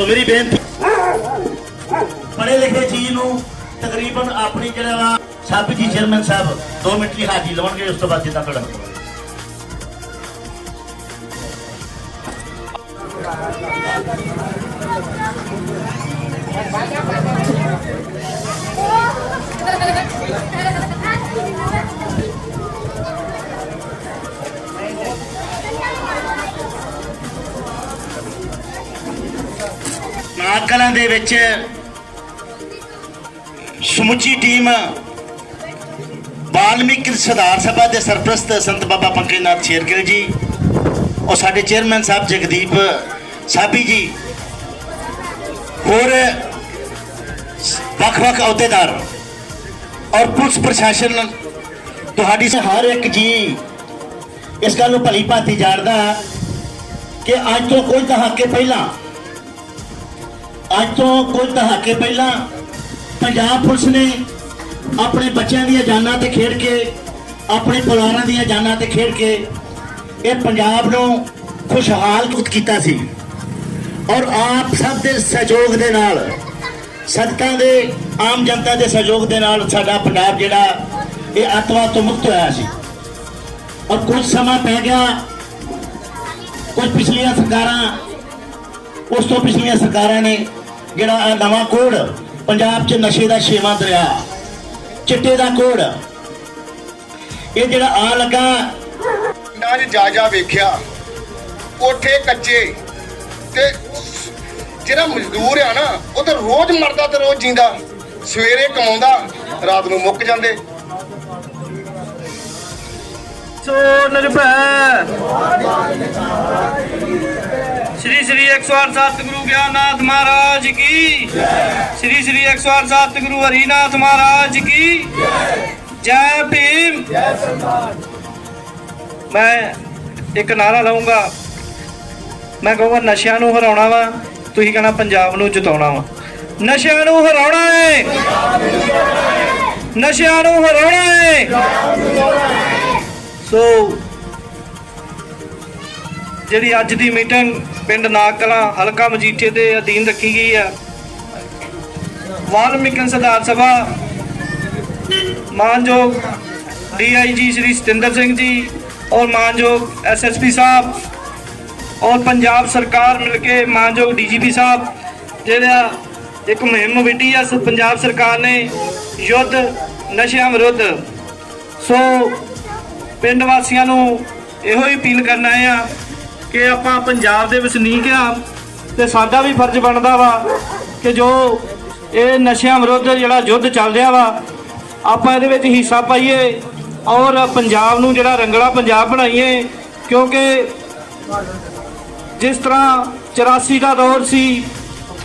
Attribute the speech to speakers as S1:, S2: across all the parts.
S1: ਸੋ ਮੇਰੀ ਬੇਨਤੀ। ਪੜ੍ਹੇ ਲਿਖੇ ਜੀ ਨੂੰ ਤਕਰੀਬਨ ਆਪਣੀ ਜਿਹੜਾ ਵਾ? ਸਾਬੀ ਜੀ ਚੇਅਰਮੈਨ ਸਾਹਿਬ 2 ਮਿੰਟ ਦੀ ਹਾਜ਼ਰੀ ਲਵਾਂਗੇ ਉਸ ਤੋਂ ਬਾਅਦ ਜਿੱਦਾਂ ਤੁਹਾਡਾ। ਹੁਕਮ ਕਲਾਂ ਦੇ ਵਿੱਚ ਸਮੁੱਚੀ ਟੀਮ ਬਾਲਮੀਕ ਸੁਧਾਰ ਸਭਾ ਦੇ ਸਰਪ੍ਰਸਤ ਸੰਤ ਬਾਬਾ ਪੰਕਜਨਾਥ ਸ਼ੇਰਗਿਲ ਜੀ, ਔਰ ਸਾਡੇ ਚੇਅਰਮੈਨ ਸਾਹਿਬ ਜਗਦੀਪ ਸਾਬੀ ਜੀ, ਹੋਰ ਵੱਖ-ਵੱਖ ਅਹੁਦੇਦਾਰ ਔਰ ਪੁਲਿਸ ਪ੍ਰਸ਼ਾਸਨ ਤੁਹਾਡੀ ਸ, ਹਰ ਇੱਕ ਜੀ ਇਸ ਗੱਲ ਨੂੰ ਭਲੀ ਭਾਂਤੀ ਜਾਣਦਾ ਕਿ ਅੱਜ ਤੋਂ ਕੁਝ ਦਹਾਕੇ ਪਹਿਲਾਂ ਅੱਜ ਤੋਂ ਕੁਝ ਦਹਾਕੇ ਪਹਿਲਾਂ ਪੰਜਾਬ ਪੁਲਿਸ ਨੇ ਆਪਣੇ ਬੱਚਿਆਂ ਦੀਆਂ ਜਾਨਾਂ ਤੇ ਖੇਡ ਕੇ, ਆਪਣੇ ਪਰਿਵਾਰਾਂ ਦੀਆਂ ਜਾਨਾਂ ਤੇ ਖੇਡ ਕੇ ਇਹ ਪੰਜਾਬ ਨੂੰ ਖੁਸ਼ਹਾਲ ਕੁਤ ਕੀਤਾ ਸੀ। ਔਰ ਆਪ ਸਭ ਦੇ ਸਹਿਯੋਗ ਦੇ ਨਾਲ, ਸਦਕਾਂ ਦੇ ਆਮ ਜਨਤਾ ਦੇ ਸਹਿਯੋਗ ਦੇ ਨਾਲ ਸਾਡਾ ਪੰਜਾਬ ਜਿਹੜਾ, ਇਹ ਅੱਤਵਾਦ ਤੋਂ ਮੁਕਤ ਹੋਇਆ ਸੀ। ਔਰ ਕੁਝ ਸਮਾਂ ਪੈ ਗਿਆ, ਕੁਝ ਪਿਛਲੀਆਂ ਸਰਕਾਰਾਂ, ਉਸ ਤੋਂ ਪਿਛਲੀਆਂ ਸਰਕਾਰਾਂ ਨੇ ਜਿਹੜਾ ਨਵਾਂ ਕੋਡ ਪੰਜਾਬ 'ਚ ਨਸ਼ੇ ਦਾ ਛੇਵਾਂ ਦਰਿਆ ਚਿੱਟੇ ਦਾ ਕੋਡ ਇਹ ਜਿਹੜਾ ਆ ਲੱਗਾ।
S2: 'ਚ ਜਾ ਜਾ ਵੇਖਿਆ ਕੋਠੇ ਕੱਚੇ ਤੇ ਜਿਹੜਾ ਮਜ਼ਦੂਰ ਆ ਨਾ ਉਹ ਤਾਂ ਰੋਜ਼ ਮਰਦਾ ਤੇ ਰੋਜ਼ ਜਿੰਦਾ ਸਵੇਰੇ ਕਮਾਉਂਦਾ ਰਾਤ ਨੂੰ ਮੁੱਕ ਜਾਂਦੇ।
S3: ਸੋ ਨਿਰਭੈ। श्री श्री 108 सतगुरु ज्ञाननाथ महाराज की श्री श्री 108 सतगुरु हरिनाथ महाराज की जय भीम ਮੈਂ ਇੱਕ ਨਾਰਾ ਲਾਉਂਗਾ ਮੈਂ ਕਹੂੰਗਾ ਨਸ਼ਿਆਂ ਨੂੰ ਹਰਾਉਣਾ ਵਾ ਤੁਸੀਂ ਕਹਣਾ ਪੰਜਾਬ ਨੂੰ ਜਿਤਾਉਣਾ ਵਾ ਨਸ਼ਿਆਂ ਨੂੰ ਹਰਾਉਣਾ ਹੈ ਨਸ਼ਿਆਂ ਨੂੰ ਹਰਾਉਣਾ ਹੈ ਸੋ ਜਿਹੜੀ ਅੱਜ ਦੀ ਮੀਟਿੰਗ ਪਿੰਡ ਨਾਗਕਲਾਂ ਹਲਕਾ ਮਜੀਠੇ ਦੇ ਅਧੀਨ ਰੱਖੀ ਗਈ ਆ ਵਾਲਮੀਕਿ ਸੁਧਾਰ ਸਭਾ ਮਾਨਯੋਗ ਡੀਆਈਜੀ ਸ਼੍ਰੀ ਸਤਿੰਦਰ ਸਿੰਘ ਜੀ ਔਰ ਮਾਨਯੋਗ ਐਸਐਸਪੀ ਸਾਹਿਬ ਔਰ ਪੰਜਾਬ ਸਰਕਾਰ ਮਿਲ ਕੇ ਮਾਨਯੋਗ ਡੀਜੀਪੀ ਸਾਹਿਬ, ਜਿਹੜਾ ਇੱਕ ਮੁਹਿੰਮ ਵਿੱਢੀ ਆ ਸ- ਪੰਜਾਬ ਸਰਕਾਰ ਨੇ ਯੁੱਧ ਨਸ਼ਿਆਂ ਵਿਰੁੱਧ। ਸੋ ਪਿੰਡ ਵਾਸੀਆਂ ਨੂੰ ਇਹੋ ਹੀ ਅਪੀਲ ਕਰਨਾ ਆਏ ਆ ਕਿ ਆਪਾਂ ਪੰਜਾਬ ਦੇ ਵਸਨੀਕ ਆ ਤੇ ਸਾਡਾ ਵੀ ਫਰਜ਼ ਬਣਦਾ ਵਾ ਕਿ ਜੋ ਇਹ ਨਸ਼ਿਆਂ ਵਿਰੁੱਧ ਜਿਹੜਾ ਯੁੱਧ ਚੱਲ ਰਿਹਾ ਵਾ, ਆਪਾਂ ਇਹਦੇ ਵਿੱਚ ਹਿੱਸਾ ਪਾਈਏ ਔਰ ਪੰਜਾਬ ਨੂੰ ਜਿਹੜਾ ਰੰਗਲਾ ਪੰਜਾਬ ਬਣਾਈਏ, ਕਿਉਂਕਿ ਜਿਸ ਤਰ੍ਹਾਂ 84 ਦਾ ਦੌਰ ਸੀ,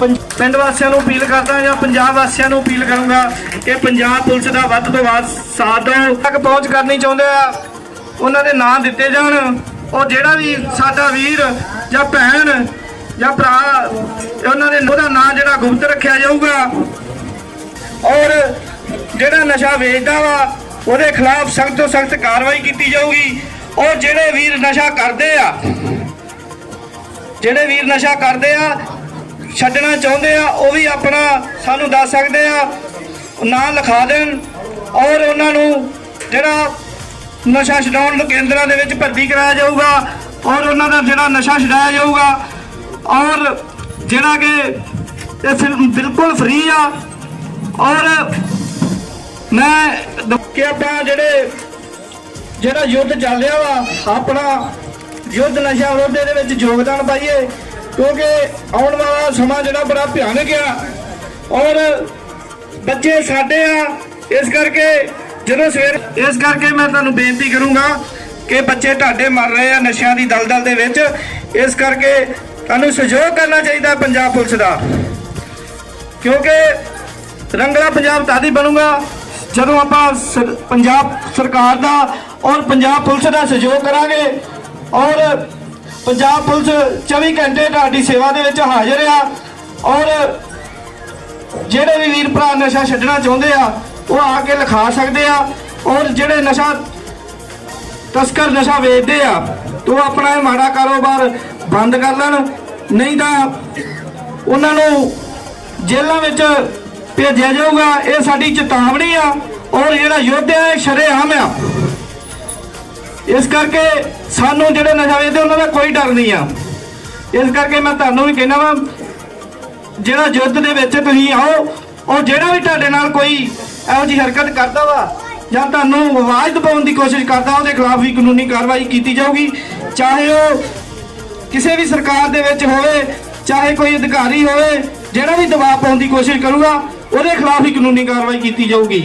S3: ਪੰਜ- ਪਿੰਡ ਵਾਸੀਆਂ ਨੂੰ ਅਪੀਲ ਕਰਦਾ ਜਾਂ ਪੰਜਾਬ ਵਾਸੀਆਂ ਨੂੰ ਅਪੀਲ ਕਰੂੰਗਾ ਕਿ ਪੰਜਾਬ ਪੁਲਿਸ ਦਾ ਵੱਧ ਤੋਂ ਵੱਧ ਸਾਥ ਦਿਓ ਤੱਕ ਪਹੁੰਚ ਕਰਨੀ ਚਾਹੁੰਦੇ ਆ, ਉਹਨਾਂ ਦੇ ਨਾਂ ਦਿੱਤੇ ਜਾਣ। ਉਹ ਜਿਹੜਾ ਵੀ ਸਾਡਾ ਵੀਰ ਜਾਂ ਭੈਣ ਜਾਂ ਭਰਾ ਉਹਨਾਂ ਦੇ ਉਹਦਾ ਨਾਂ ਜਿਹੜਾ ਗੁਪਤ ਰੱਖਿਆ ਜਾਊਗਾ ਔਰ ਜਿਹੜਾ ਨਸ਼ਾ ਵੇਚਦਾ ਵਾ, ਉਹਦੇ ਖਿਲਾਫ ਸਖਤ ਤੋਂ ਸਖਤ ਕਾਰਵਾਈ ਕੀਤੀ ਜਾਊਗੀ। ਔਰ ਜਿਹੜੇ ਵੀਰ ਨਸ਼ਾ ਕਰਦੇ ਆ, ਜਿਹੜੇ ਵੀਰ ਨਸ਼ਾ ਕਰਦੇ ਆ, ਛੱਡਣਾ ਚਾਹੁੰਦੇ ਆ, ਉਹ ਵੀ ਆਪਣਾ ਸਾਨੂੰ ਦੱਸ ਸਕਦੇ ਆ ਨਾਂ ਲਿਖਾ ਦੇਣ। ਔਰ ਉਹਨਾਂ ਨੂੰ ਜਿਹੜਾ ਨਸ਼ਾ ਛਡਾਉਣ ਦੇ ਕੇਂਦਰਾਂ ਦੇ ਵਿੱਚ ਭਰਤੀ ਕਰਾਇਆ ਜਾਊਗਾ ਔਰ ਉਹਨਾਂ ਦਾ ਜਿਹੜਾ ਨਸ਼ਾ ਛਡਾਇਆ ਜਾਊਗਾ ਔਰ ਜਿਹੜਾ ਕਿ ਇਹ ਫਿਲਮ ਬਿਲਕੁਲ ਫ੍ਰੀ ਆ ਔਰ ਮੈਂ ਦ- ਕਿ ਆਪਾਂ ਜਿਹੜੇ ਜਿਹੜਾ ਯੁੱਧ ਚੱਲ ਰਿਹਾ ਵਾ, ਆਪਣਾ ਯੁੱਧ ਨਸ਼ਾ ਵਿਰੋਧ ਦੇ ਵਿੱਚ ਯੋਗਦਾਨ ਪਾਈਏ ਕਿਉਂਕਿ ਆਉਣ ਵਾਲਾ ਸਮਾਂ ਜਿਹੜਾ ਬੜਾ ਭਿਆਨਕ ਆ ਔਰ ਬੱਚੇ ਸਾਡੇ ਆ, ਇਸ ਕਰਕੇ ਜਦੋਂ ਸਵੇਰ ਇਸ ਕਰਕੇ ਮੈਂ ਤੁਹਾਨੂੰ ਬੇਨਤੀ ਕਰੂੰਗਾ ਕਿ ਬੱਚੇ ਢਾਡੇ ਮਰ ਰਹੇ ਆ ਨਸ਼ਿਆਂ ਦੀ ਦਲਦਲ ਦੇ ਵਿੱਚ। ਇਸ ਕਰਕੇ ਤੁਹਾਨੂੰ ਸਹਿਯੋਗ ਕਰਨਾ ਚਾਹੀਦਾ ਪੰਜਾਬ ਪੁਲਿਸ ਦਾ। ਕਿਉਂਕਿ ਰੰਗਲਾ ਪੰਜਾਬ ਤਾਦੀ ਬਣੂਗਾ ਜਦੋਂ ਆਪਾਂ ਸਰ- ਪੰਜਾਬ ਸਰਕਾਰ ਦਾ ਔਰ ਪੰਜਾਬ ਪੁਲਿਸ ਦਾ ਸਹਿਯੋਗ ਕਰਾਂਗੇ। ਔਰ ਪੰਜਾਬ ਪੁਲਿਸ 24 ਘੰਟੇ ਤੁਹਾਡੀ ਸੇਵਾ ਦੇ ਵਿੱਚ ਹਾਜ਼ਰ ਆ। ਔਰ ਜਿਹੜੇ ਵੀ ਵੀਰ ਭਰਾ ਨਸ਼ਾ ਛੱਡਣਾ ਚਾਹੁੰਦੇ ਆ ਉਹ ਆ ਕੇ ਲਿਖਾ ਸਕਦੇ ਆ ਔਰ ਜਿਹੜੇ ਨਸ਼ਾ, ਤਸਕਰ ਨਸ਼ਾ ਵੇਚਦੇ ਆ, ਤੋ ਆਪਣਾ ਇਹ ਮਾੜਾ ਕਾਰੋਬਾਰ ਬੰਦ ਕਰ ਲੈਣ, ਨਹੀਂ ਤਾਂ ਉਹਨਾਂ ਨੂੰ ਜੇਲ੍ਹਾਂ ਵਿੱਚ ਭੇਜਿਆ ਜਾਊਗਾ। ਇਹ ਸਾਡੀ ਚੇਤਾਵਨੀ ਆ ਔਰ ਜਿਹੜਾ ਯੁੱਧ ਹੈ ਸ਼ਰੇਆਮ ਆ। ਇਸ ਕਰਕੇ ਸਾਨੂੰ ਜਿਹੜੇ ਨਸ਼ਾ ਵੇਚਦੇ ਉਹਨਾਂ ਦਾ ਕੋਈ ਡਰ ਨਹੀਂ ਆ। ਇਸ ਕਰਕੇ ਮੈਂ ਤੁਹਾਨੂੰ ਵੀ ਕਹਿਣਾ ਵਾ, ਜਿਹੜਾ ਯੁੱਧ ਦੇ ਵਿੱਚ ਤੁਸੀਂ ਆਓ ਔਰ ਜਿਹੜਾ ਵੀ ਤੁਹਾਡੇ ਨਾਲ ਕੋਈ ਇਹੋ ਜਿਹੀ ਹਰਕਤ ਕਰਦਾ ਵਾ? ਜਾਂ ਤੁਹਾਨੂੰ ਆਵਾਜ਼ ਦਬਾਉਣ ਦੀ ਕੋਸ਼ਿਸ਼ ਕਰਦਾ, ਉਹਦੇ ਖਿਲਾਫ ਵੀ ਕਾਨੂੰਨੀ ਕਾਰਵਾਈ ਕੀਤੀ ਜਾਊਗੀ? ਚਾਹੇ ਉਹ ਕਿਸੇ ਵੀ ਸਰਕਾਰ ਦੇ ਵਿੱਚ ਹੋਵੇ, ਚਾਹੇ ਕੋਈ ਅਧਿਕਾਰੀ ਹੋਵੇ, ਜਿਹੜਾ ਵੀ ਦਬਾਅ ਪਾਉਣ ਦੀ ਕੋਸ਼ਿਸ਼ ਕਰੂਗਾ, ਉਹਦੇ ਖਿਲਾਫ ਹੀ ਕਾਨੂੰਨੀ ਕਾਰਵਾਈ ਕੀਤੀ ਜਾਊਗੀ।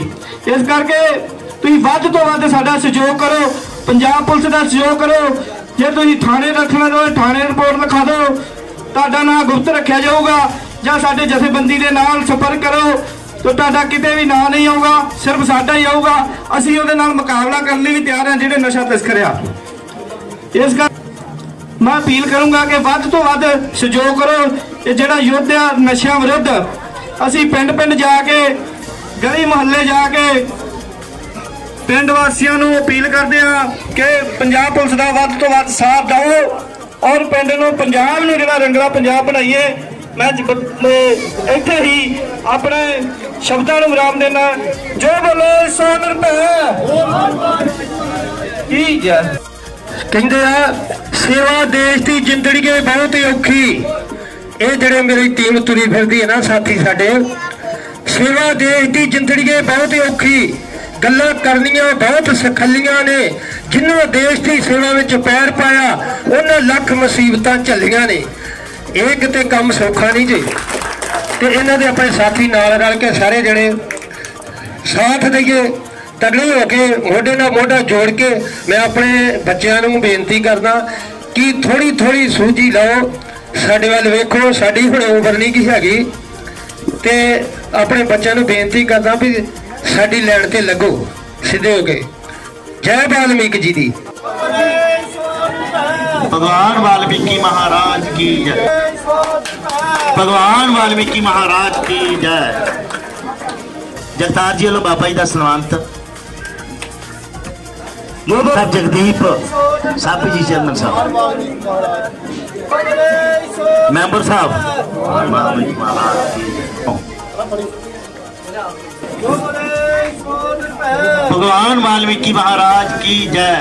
S3: ਇਸ ਕਰਕੇ ਤੁਸੀਂ ਵੱਧ ਤੋਂ ਵੱਧ ਸਾਡਾ ਸਹਿਯੋਗ ਕਰੋ, ਪੰਜਾਬ ਪੁਲਿਸ ਦਾ ਸਹਿਯੋਗ ਕਰੋ। ਜੇ ਤੁਸੀਂ ਥਾਣੇ ਰੱਖਣਾ ਚਾਹੋ ਥਾਣੇ ਰਿਪੋਰਟ ਲਿਖਾ ਦਿਓ। ਤੁਹਾਡਾ ਨਾਮ ਗੁਪਤ ਰੱਖਿਆ ਜਾਊਗਾ, ਜਾਂ ਸਾਡੇ ਜਥੇਬੰਦੀ ਦੇ ਨਾਲ ਸੰਪਰਕ ਕਰੋ। ਤਾਂ ਤੁਹਾਡਾ ਕਿਤੇ ਵੀ ਨਾਂ ਨਹੀਂ ਆਊਗਾ, ਸਿਰਫ ਸਾਡਾ ਹੀ ਆਊਗਾ, ਅਸੀਂ ਉਹਦੇ ਨਾਲ ਮੁਕਾਬਲਾ ਕਰਨ ਲਈ ਵੀ ਤਿਆਰ ਹਾਂ ਜਿਹੜੇ ਨਸ਼ਾ ਤਸਕਰ ਆ। ਇਸ ਕਰ ਮੈਂ ਅਪੀਲ ਕਰੂੰਗਾ ਕਿ ਵੱਧ ਤੋਂ ਵੱਧ ਸਹਿਯੋਗ ਕਰੋ ਇਹ ਜਿਹੜਾ ਯੁੱਧ ਆ ਨਸ਼ਿਆਂ ਵਿਰੁੱਧ ਅਸੀਂ ਪਿੰਡ ਪਿੰਡ ਜਾ ਕੇ, ਗਲੀ ਮੁਹੱਲੇ ਜਾ ਕੇ ਪਿੰਡ ਵਾਸੀਆਂ ਨੂੰ ਅਪੀਲ ਕਰਦੇ ਆ ਕਿ ਪੰਜਾਬ ਪੁਲਿਸ ਦਾ ਵੱਧ ਤੋਂ ਵੱਧ ਸਾਥ ਦਿਓ ਔਰ ਪਿੰਡ ਨੂੰ, ਪੰਜਾਬ ਨੂੰ ਜਿਹੜਾ ਰੰਗਲਾ ਪੰਜਾਬ ਬਣਾਈਏ ਮੈਂ ਇੱਥੇ ਹੀ ਆਪਣੇ ਸ਼ਬਦਾਂ ਨੂੰ ਵਿਰਾਮ ਦੇਣਾ ਜੋ ਬੋਲੇ ਸੋ ਨਿਰਭੈ ਕੀ ਜੈ ਕਹਿੰਦੇ ਆ, ਸੇਵਾ ਦੇਸ਼ ਦੀ ਜ਼ਿੰਦਗੀ ਬਹੁਤ ਔਖੀ। ਇਹ ਜਿਹੜੇ ਮੇਰੀ ਟੀਮ ਤੁਰੀ ਫਿਰਦੀ ਹੈ ਨਾ ਸਾਥੀ ਸਾਡੇ, ਸੇਵਾ ਦੇਸ਼ ਦੀ ਜ਼ਿੰਦਗੀ ਬਹੁਤ ਔਖੀ। ਗੱਲਾਂ ਕਰਨੀਆਂ ਬਹੁਤ ਸਖੱਲੀਆਂ ਨੇ। ਜਿਨ੍ਹਾਂ ਦੇਸ਼ ਦੀ ਸੇਵਾ ਵਿੱਚ ਪੈਰ ਪਾਇਆ, ਉਹਨਾਂ ਲੱਖ ਮੁਸੀਬਤਾਂ ਝੱਲੀਆਂ ਨੇ। ਇਹ ਕਿਤੇ ਕੰਮ ਸੌਖਾ ਨਹੀਂ ਜੀ। ਤੇ ਇਹਨਾਂ ਦੇ ਆਪਣੇ ਸਾਥੀ ਨਾਲ ਰਲ ਕੇ ਸਾਰੇ ਜਣੇ ਸਾਥ ਦਈਏ, ਤਗੜੇ ਹੋ ਕੇ, ਮੋਢੇ ਨਾਲ ਮੋਢਾ ਜੋੜ ਕੇ ਮੈਂ ਆਪਣੇ ਬੱਚਿਆਂ ਨੂੰ ਬੇਨਤੀ ਕਰਦਾ ਕਿ ਥੋੜੀ ਥੋੜੀ ਸੂਝੀ ਲਓ। ਸਾਡੇ ਵੱਲ ਵੇਖੋ, ਸਾਡੀ ਹੁਣ ਉਮਰ ਨਹੀਂ ਕੀ ਹੈਗੀ। ਤੇ ਆਪਣੇ ਬੱਚਿਆਂ ਨੂੰ ਬੇਨਤੀ ਕਰਦਾ ਵੀ ਸਾਡੀ ਲੈਣ ਤੇ ਲੱਗੋ, ਸਿੱਧੇ ਹੋ ਕੇ। ਜੈ ਬਾਲਮੀਕ ਜੀ ਦੀ।
S1: भगवान वाल्मीकि महाराज की जय भगवान वाल्मीकि महाराज की जय ਜਗਤਾਰ ਜੀ ਵੱਲੋਂ ਬਾਬਾ ਜੀ ਦਾ ਸਨਮਾਨਿਤ ਸਰ ਜਗਦੀਪ ਸਾਪੀ ਜੀ ਚੇਅਰਮੈਨ ਸਾਹਿਬ ਮੈਂਬਰ ਸਾਹਿਬ ਭਗਵਾਨ ਵਾਲਮੀਕਿ ਮਹਾਰਾਜ ਕੀ ਜੈ। भगवान वाल्मीकि महाराज की जय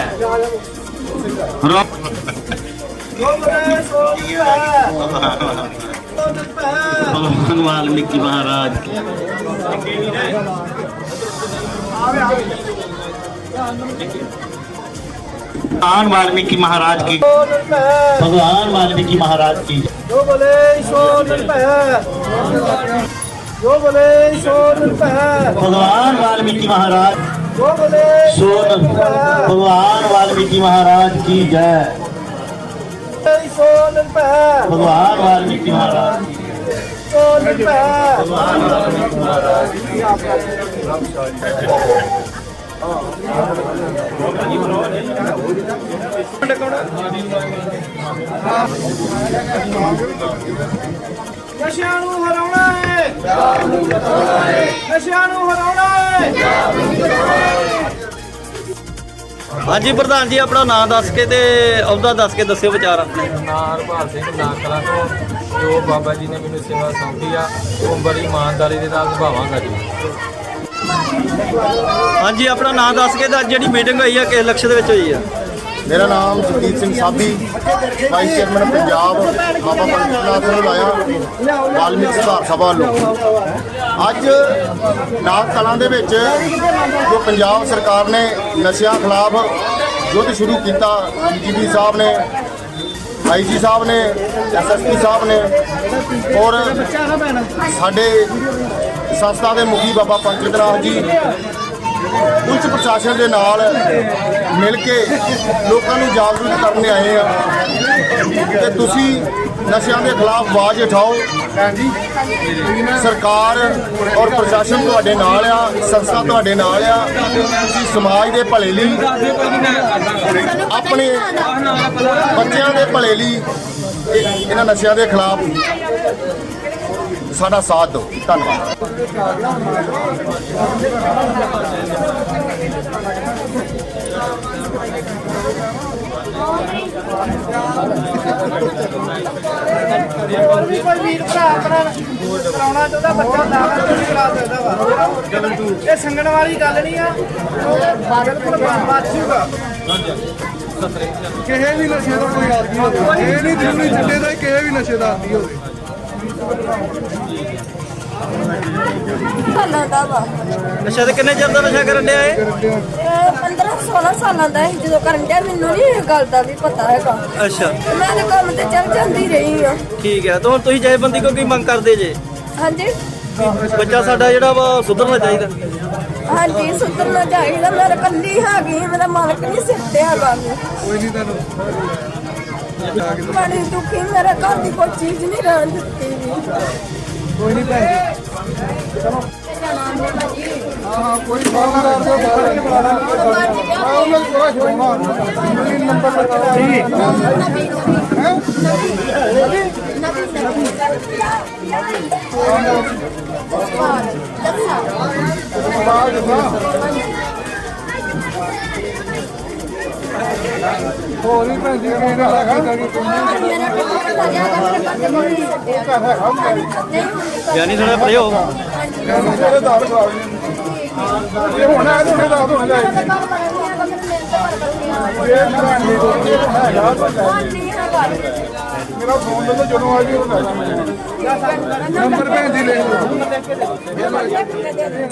S1: रो- भगवान वाल्मीकि महाराज। भगवान वाल्मीकि महाराज की भगवान वाल्मीकि महाराज की।
S3: जो बोले सो जो बोले सो
S1: भगवान वाल्मीकि महाराज।
S3: जो बोले
S1: सो भगवान वाल्मीकि महाराज की जय।
S3: ਤੇਰੀ ਸੋਨਨ
S1: ਪੈ ਭਗਵਾਨ ਵਾਲਮੀਕੀ ਮਹਾਰਾਜ।
S3: ਜੀ ਸੋਨਨ
S1: ਪੈ ਭਗਵਾਨ ਵਾਲਮੀਕੀ ਮਹਾਰਾਜ ਜੀ ਆਪਣਾ ਰੱਬ ਸ਼ਾਹੀ
S3: ਨਸ਼ਿਆਂ ਨੂੰ ਹਰਾਉਣਾ ਹੈ ਨਸ਼ਿਆਂ ਨੂੰ ਹਰਾਉਣਾ ਹੈ
S4: ਹਾਂਜੀ ਪ੍ਰਧਾਨ ਜੀ ਆਪਣਾ ਨਾਮ ਦੱਸ ਕੇ ਤੇ ਅਹੁਦਾ ਦੱਸ ਕੇ ਦੱਸਿਓ ਵਿਚਾਰ ਆਪਣੇ।
S5: ਨਾਰ ਭਾਲ ਸਿੰਘ ਨਾਕਲਾ ਤੋਂ ਜੋ ਬਾਬਾ ਜੀ ਨੇ ਮੈਨੂੰ ਸੇਵਾ ਸੌਂਪੀ ਆ ਉਹ ਬੜੀ ਇਮਾਨਦਾਰੀ ਦੇ ਨਾਲ ਨਿਭਾਵਾਂਗਾ ਜੀ।
S4: ਹਾਂਜੀ ਆਪਣਾ ਨਾਮ ਦੱਸ ਕੇ ਤਾਂ ਅੱਜ ਜਿਹੜੀ ਮੀਟਿੰਗ ਹੋਈ ਆ ਕਿਸ ਲਕਸ਼ ਦੇ ਵਿੱਚ ਹੋਈ ਆ?
S2: ਮੇਰਾ ਨਾਮ ਜਗਦੀਪ ਸਿੰਘ ਸਾਬੀ ਵਾਈਸ ਚੇਅਰਮੈਨ ਪੰਜਾਬ, ਬਾਬਾ ਪੰਡਿਤ ਸਿੰਘ ਲਾਇਆ ਵਾਲਮੀਕ ਸੁਧਾਰ ਸਭਾ ਵੱਲੋਂ। ਅੱਜ ਨਾਗ ਕਲਾਂ ਦੇ ਵਿੱਚ ਜੋ ਪੰਜਾਬ ਸਰਕਾਰ ਨੇ ਨਸ਼ਿਆਂ ਖਿਲਾਫ ਯੁੱਧ ਸ਼ੁਰੂ ਕੀਤਾ, ਡੀਜੀਪੀ ਸਾਹਿਬ ਨੇ ਆਈਜੀ ਸਾਹਿਬ ਨੇ ਐਸਐਸਪੀ ਸਾਹਿਬ ਨੇ, ਔਰ ਸਾਡੇ ਸੰਸਥਾ ਦੇ ਮੁਖੀ ਬਾਬਾ ਪੰਕਜ ਨਾਥ ਜੀ ਪੁਲਿਸ ਪ੍ਰਸ਼ਾਸਨ ਦੇ ਨਾਲ ਮਿਲ ਕੇ ਲੋਕਾਂ ਨੂੰ ਜਾਗਰੂਕ ਕਰਨ ਆਏ ਆ ਕਿ ਤੁਸੀਂ ਨਸ਼ਿਆਂ ਦੇ ਖਿਲਾਫ ਆਵਾਜ਼ ਉਠਾਓ। ਸਰਕਾਰ ਔਰ ਪ੍ਰਸ਼ਾਸਨ ਤੁਹਾਡੇ ਨਾਲ ਆ, ਸੰਸਥਾ ਤੁਹਾਡੇ ਨਾਲ ਆ। ਤੁਸੀਂ ਸਮਾਜ ਦੇ ਭਲੇ ਲਈ, ਆਪਣੇ ਬੱਚਿਆਂ ਦੇ ਭਲੇ ਲਈ, ਇਹਨਾਂ ਨਸ਼ਿਆਂ ਦੇ ਖਿਲਾਫ ਸਾਡਾ ਸਾਥ ਦਿਓ। ਧੰਨਵਾਦ।
S3: ਕੋਈ ਵੀਰ ਭਰਾ ਆਪਣਾ ਕਰਾਉਣਾ ਚਾਹੁੰਦਾ ਬੱਚਾ ਦਾਖਲ ਨਹੀਂ ਕਰਾ ਸਕਦਾ ਵਾ। ਇਹ ਸੰਗਣ ਵਾਲੀ ਗੱਲ ਨਹੀਂ ਆ ਬਿਲਕੁਲ
S6: ਕਿਸੇ ਵੀ ਨਸ਼ੇ ਦਾ ਕੋਈ ਆਦੀ ਹੋਵੇ ਇਹ ਨਹੀਂ ਜ਼ਰੂਰੀ ਚਿੱਟੇ ਦਾ ਕਿਸੇ ਵੀ ਨਸ਼ੇ ਦਾ ਆਦੀ ਹੋਵੇ।
S7: ਸਾਲਾਂ ਦਾ ਵਾ।
S4: ਅੱਛਾ ਤੇ ਕਿੰਨੇ ਚਿਰ ਦਾ ਨਸ਼ਾ ਕਰਨ ਡਿਆ ਇਹ?
S7: 15 16 ਸਾਲਾਂ ਦਾ ਸੀ ਜਦੋਂ ਕਰਨ ਡਿਆ ਮੈਨੂੰ ਨਹੀਂ ਇਹ ਗੱਲ ਦਾ ਵੀ ਪਤਾ ਹੈਗਾ।
S4: ਅੱਛਾ।
S7: ਤੇ ਮੈਂ ਤਾਂ ਕੰਮ ਤੇ ਚੱਲ ਜਾਂਦੀ ਰਹੀ ਆ।
S4: ਠੀਕ ਹੈ ਤਾਂ ਹੁਣ ਤੁਸੀਂ ਜੈਬੰਦੀ ਕੋ ਕੀ ਮੰਗ ਕਰਦੇ ਜੇ?
S7: ਹਾਂਜੀ।
S4: ਬੱਚਾ ਸਾਡਾ ਜਿਹੜਾ ਵਾ ਸੁਧਰਨਾ ਚਾਹੀਦਾ।
S7: ਹਾਂਜੀ ਸੁਧਰਨਾ ਚਾਹੀਦਾ। ਮੈਂ ਤਾਂ ਕੱਲੀ ਹੈਗੀ ਮੇਰਾ ਮਾਲਕ ਨਹੀਂ ਸਿਰ ਤੇ ਹੈਗਾ।
S6: ਕੋਈ ਨਹੀਂ ਤੁਹਾਨੂੰ
S7: ਬੜੀ ਦੁਖੀ ਮੇਰੇ ਘਰ ਦੀ ਕੋਈ ਚੀਜ਼ ਨਹੀਂ ਰਹਿਣ ਦਿੱਤੀ ਵੀ।
S6: ਕੋਈ ਨਹੀਂ ਭੈਣ ਹਾਂ ਕੋਈ ਬਾਹਰ ਦਾ ਬਾਹਰ ਨਹੀਂ ਬੁਲਾਣਾ ਮੈਂ ਉਹਨਾਂ ਨੂੰ ਥੋੜਾ ਛੋੜਨਾ ਮੈਨੂੰ ਨੰਬਰ ਲਗਾ ਜੀ ਹੋਰ ਭੈਣ ਜੀ ਦਾ ਕਰੀ
S7: ਮੇਰਾ ਮੇਰੇ ਦੇ ਨਹੀਂ ਛੱਡਿਆ
S4: ਬਿਆਨੀ ਸੁਣਿਆ ਪਰੇ ਹੋ
S6: ਮੇਰੇ ਦਾਲ ਲਈ ਇਹ ਹੁਣ ਹੁਣੇ ਦੋ ਲੈ ਫੋਨ ਲੈ ਲਓ ਜਦੋਂ ਆ ਜੀ ਉਹ ਲੈ ਨੰਬਰ ਭੈਣ ਜੀ ਲਿਖ ਲਓ।
S7: ਦੇ ਦੇ।